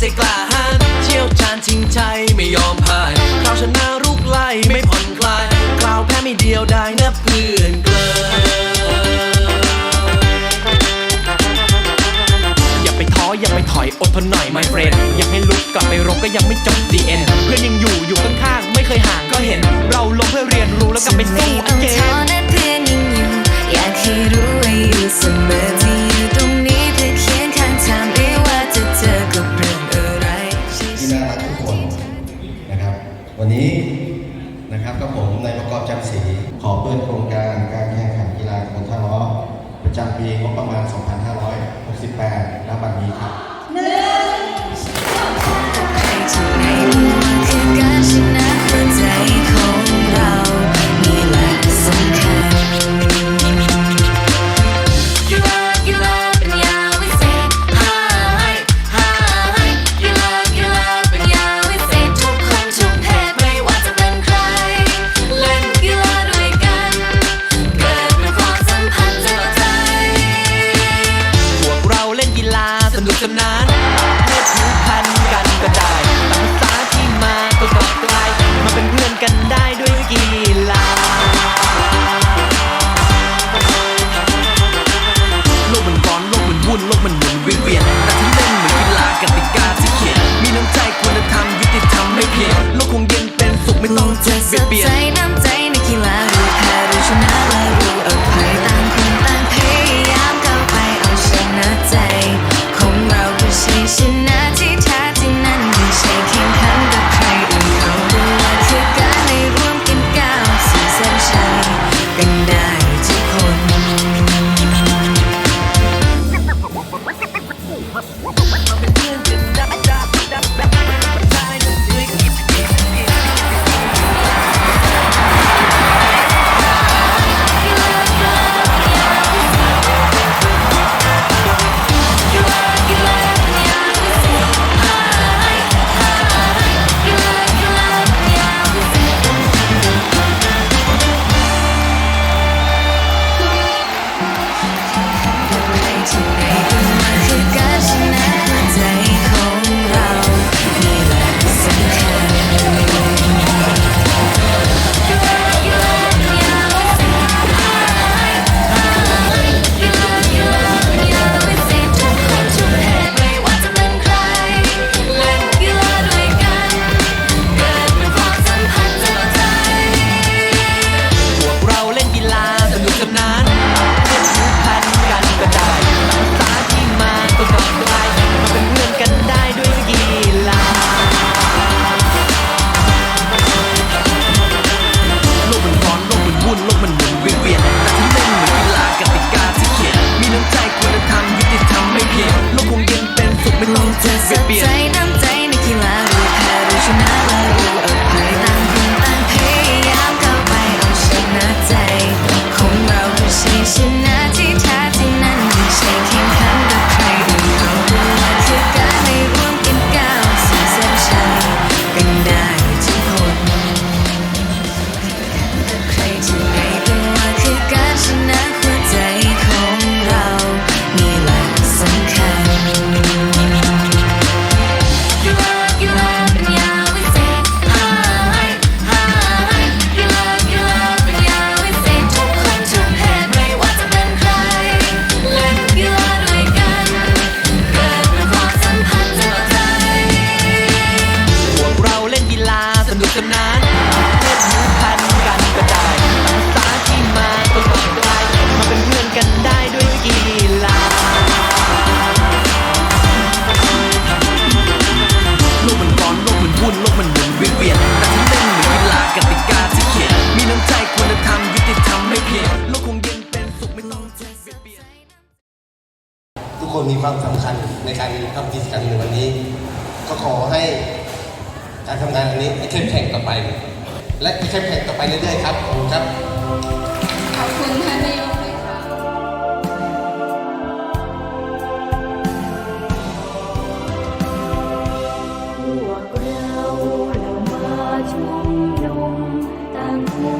ใจกล้าหาญเชี่ยวชาญชิงชัยไม่ยอมพ่ายคราวชนะรุกไล่ไม่ผ่อนคลายคราวแพ้ไม่เดียวได้นะเพื่อนเกลืออย่าไปท้ออย่าไปถอยอดทนหน่อย my friend อยากให้ลุกกลับไปรบก็ยังไม่จบดีเอ็นเพื่อนยังอยู่อยู่ข้างๆไม่เคยห่างก็เห็น เราลงเพื่อเรียนรู้แล้วกลับไปสู้ again เพื่อนยังอยู่อยากให้รู้ว่อยู่เสมอที่ นี้นะครับก็ผมในประกอบจำศรีขอเปิดโครงการการแข่งขันกีฬาคนท่าล้อประจำปีงบประมาณ 2500 มีความสำคัญในการทำกิจกรรมในวันนี้ ก็ขอให้การทำงานอันนี้เข้มแข็งต่อไป และเข้มแข็งต่อไปเรื่อยๆครับขอบคุณครับขอบคุณท่านนายกวกเราเรามาชุมนุมต่างคน